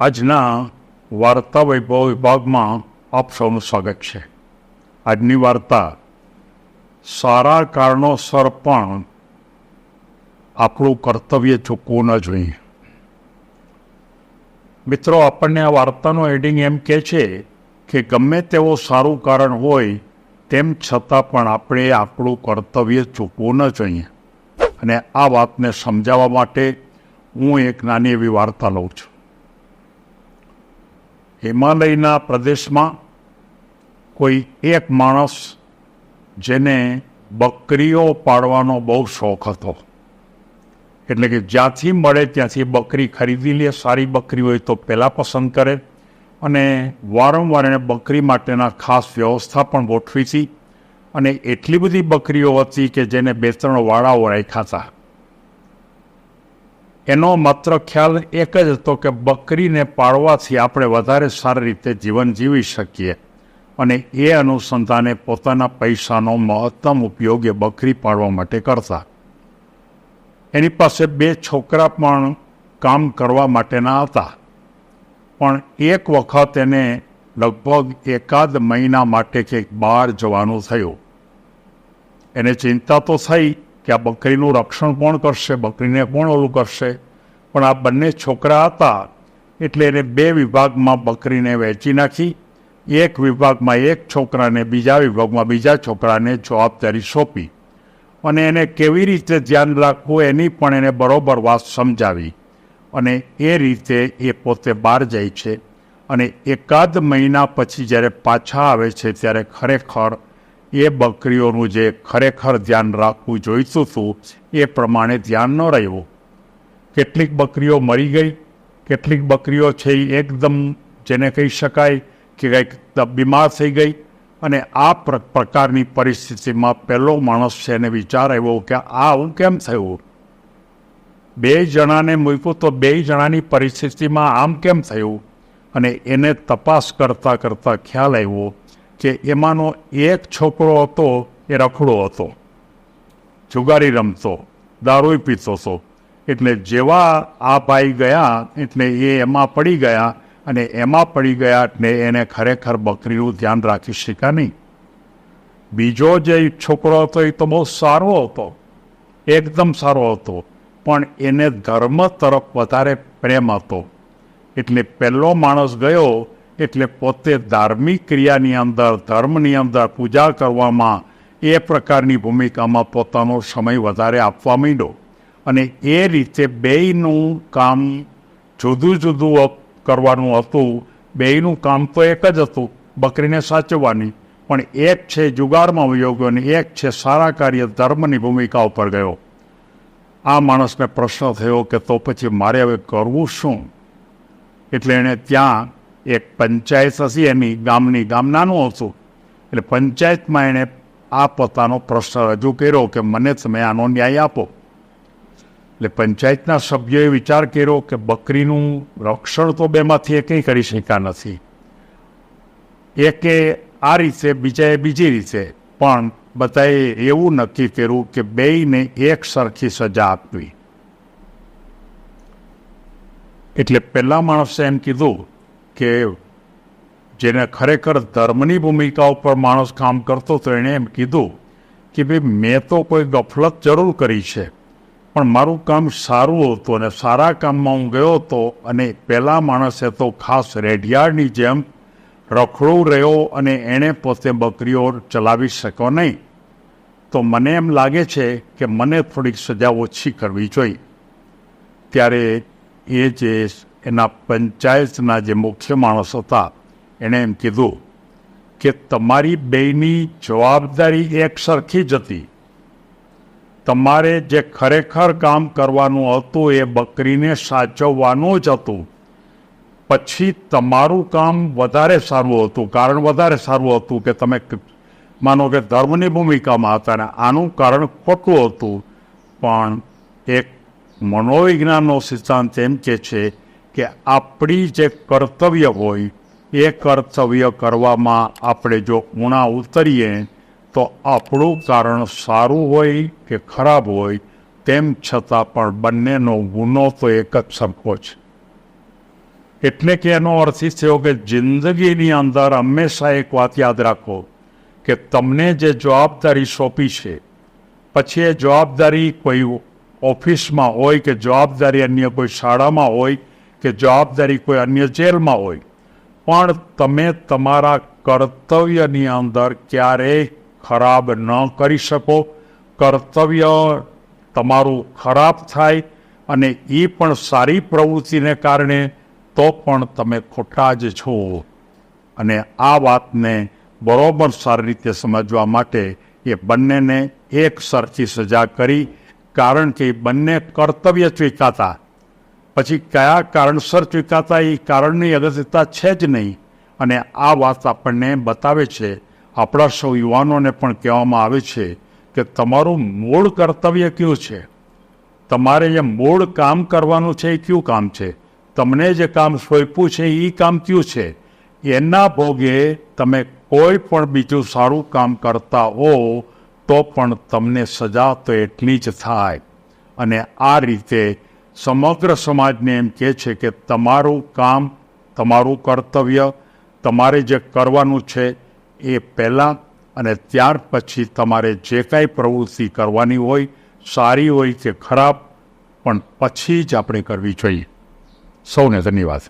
આજના વાર્તા વૈભવ વિભાગમાં આપ સૌનું સ્વાગત છે. આજની વાર્તા સારા કારણોસર પણ આપણું કર્તવ્ય ચૂકવું ન જોઈએ. મિત્રો, આપણને આ વાર્તાનો હેડિંગ એમ કહે છે કે ગમે તેવો સારું કારણ હોય, તેમ છતાં પણ આપણે આપણું કર્તવ્ય ચૂકવું ન જોઈએ. અને આ વાતને સમજાવવા માટે હું એક નાની એવી વાર્તા લઉં છું. હિમાલયના પ્રદેશમાં કોઈ એક માણસ જેને બકરીઓ પાળવાનો બહુ શોખ હતો. એટલે કે જ્યાંથી મળે ત્યાંથી બકરી ખરીદી લે, સારી બકરી હોય તો પહેલાં પસંદ કરે. અને વારંવાર એણે બકરી માટેના ખાસ વ્યવસ્થા પણ ગોઠવી હતી. અને એટલી બધી બકરીઓ હતી કે જેને બે ત્રણ વાળાઓ રાખ્યા હતા. એનો માત્ર ખ્યાલ એક જ હતો કે બકરીને પાળવાથી આપણે વધારે સારી રીતે જીવન જીવી શકીએ. અને એ અનુસંધાને પોતાના પૈસાનો મહત્તમ ઉપયોગ એ બકરી પાળવા માટે કરતા. એની પાસે બે છોકરા પણ કામ કરવા માટેના હતા. પણ એક વખત એને લગભગ એકાદ મહિના માટે કંઈક બહાર જવાનું થયું. એને ચિંતા તો થઈ કે આ બકરીનું રક્ષણ કોણ કરશે? બકરીને કોણ ઓલું કરશે? પણ આ બંને છોકરા હતા, એટલે એને બે વિભાગમાં બકરીને વહેંચી નાખી. એક વિભાગમાં એક છોકરાને, બીજા વિભાગમાં બીજા છોકરાને જવાબદારી સોંપી. અને એને કેવી રીતે ધ્યાન રાખવું એની પણ એને બરોબર વાત સમજાવી. અને એ રીતે એ પોતે બહાર જાય છે. અને એકાદ મહિના પછી જ્યારે પાછા આવે છે, ત્યારે ખરેખર એ બકરીઓનું જે ખરેખર ધ્યાન રાખવું જોઈતું હતું, એ પ્રમાણે ધ્યાન ન રહ્યું. કેટલીક બકરીઓ મરી ગઈ, કેટલીક બકરીઓ છે એ એકદમ જેને કહી શકાય કે કંઈક બીમાર થઈ ગઈ અને આ પ્રકારની પરિસ્થિતિમાં પહેલો માણસ છે એને વિચાર આવ્યો કે આ આવું કેમ થયું? બે જણાને મૂક્યું તો બે જણાની પરિસ્થિતિમાં આમ કેમ થયું? અને એને તપાસ કરતાં કરતાં ખ્યાલ આવ્યો કે એમાંનો એક છોકરો હતો એ રખડો હતો જુગારી રમતો દારૂ પીતો હતો એટલે જેવા આ ભાઈ ગયા એટલે એ એમાં પડી ગયા અને એમાં પડી ગયા એટલે એને ખરેખર બકરીનું ધ્યાન રાખી શક્યા નહીં બીજો જે છોકરો હતો એ તો બહુ સારો હતો એકદમ સારો હતો પણ એને ધર્મ તરફ વધારે પ્રેમ હતો. એટલે પહેલો માણસ ગયો એટલે પોતે ધાર્મિક ક્રિયાની અંદર, ધર્મની અંદર પૂજા કરવામાં એ પ્રકારની ભૂમિકામાં પોતાનો સમય વધારે આપવા માંડ્યો. અને એ રીતે બેયનું કામ જુદું જુદું કરવાનું હતું. બેયનું કામ તો એક જ હતું, બકરીને સાચવવાની. પણ એક છે જુગારમાં વયો ગયો અને એક છે સારા કાર્ય ધર્મની ભૂમિકા ઉપર ગયો. આ માણસને પ્રશ્ન થયો કે તો પછી મારે હવે કરવું શું? એટલે એણે ત્યાં એક પંચાયત હતી એની ગામની ગામ નાનું હતું એટલે પંચાયતમાં એણે આ પોતાનો પ્રશ્ન રજૂ કર્યો કે મને તમે આનો ન્યાય આપો. એટલે પંચાયતના સભ્યોએ વિચાર કર્યો કે બકરીનું રક્ષણ તો બેમાંથી એ કંઈ કરી શક્યા નથી. એકે આ રીતે, બીજાએ બીજી રીતે. પણ બધાએ એવું નક્કી કર્યું કે બેયને એક સરખી સજા આપવી. એટલે પહેલા માણસે એમ કીધું કે જેને ખરેખર ધર્મની ભૂમિકા ઉપર માણસ કામ કરતો તો એણે એમ કીધું કે ભાઈ, મેં તો કોઈ ગફલત જરૂર કરી છે, પણ મારું કામ સારું હતું અને સારા કામમાં હું ગયો હતો અને પહેલા માણસે તો ખાસ રેઢિયાળની જેમ રખડું રહ્યો અને એણે પોતે બકરીઓ ચલાવી શક્યો નહીં. તો મને એમ લાગે છે કે મને થોડીક સજા ઓછી કરવી જોઈએ. ત્યારે એ જે એના પંચાયતના જે મુખ્ય માણસ હતા, એણે એમ કીધું કે તમારી બેયની જવાબદારી એક સરખી જ હતી. તમારે જે ખરેખર કામ કરવાનું હતું એ બકરીને સાચવવાનું જ હતું. પછી તમારું કામ વધારે સારું હતું, કારણ વધારે સારું હતું કે તમે માનો કે ધર્મની ભૂમિકામાં હતા ને આનું કારણ ખોટું હતું. પણ એક મનોવિજ્ઞાનનો સિદ્ધાંત એમ કે છે કે આપણી જે કર્તવ્ય હોય, એ કર્તવ્ય કરવામાં આપણે જો ઉણા ઉતરીએ, તો આપણું કારણ સારું હોય કે ખરાબ હોય, તેમ છતાં પણ બંનેનો ગુનો તો એક જ સરખો છે. એટલે કે એનો અર્થ એ થયો કે જિંદગીની અંદર હંમેશા એક વાત યાદ રાખો કે તમને જે જવાબદારી સોંપી છે, પછી એ જવાબદારી કોઈ ઓફિસમાં હોય કે જવાબદારી અન્ય કોઈ શાળામાં હોય કે જવાબદારી કોઈ અન્ય જેલમાં હોય. પણ તમે તમારા કર્તવ્યની અંદર ક્યારેય ખરાબ ન કરી શકો. કર્તવ્ય તમારું ખરાબ થાય અને એ પણ સારી પ્રવૃત્તિને કારણે તો પણ તમે ખોટા જ છો. અને આ વાતને બરોબર સારી રીતે સમજવા માટે એ બંનેને એક સરખી સજા કરી. કારણ કે બંને કર્તવ્ય ચૂકાતા પછી કયા કારણસર ચૂકાતા એ કારણની અગત્યતા છે જ નહીં. અને આ વાત આપણને બતાવે છે. આપણા સૌ યુવાનોને પણ કહેવામાં આવે છે કે તમારું મૂળ કર્તવ્ય કયું છે? તમારે જે મૂળ કામ કરવાનું છે એ કયું કામ છે? તમને જે કામ સોંપ્યું છે એ કામ કયું છે? એના ભોગે તમે કોઈ પણ બીજું સારું કામ કરતા હો તો પણ તમને સજા તો એટલી જ થાય. અને આ રીતે સમગ્ર સમાજને એમ કહે છે કે તમારું કામ, તમારું કર્તવ્ય, તમારે જે કરવાનું છે એ પહેલાં અને ત્યાર પછી તમારે જે કાંઈ પ્રવૃત્તિ કરવાની હોય, સારી હોય કે ખરાબ, પણ પછી જ આપણે કરવી જોઈએ. સૌને ધન્યવાદ.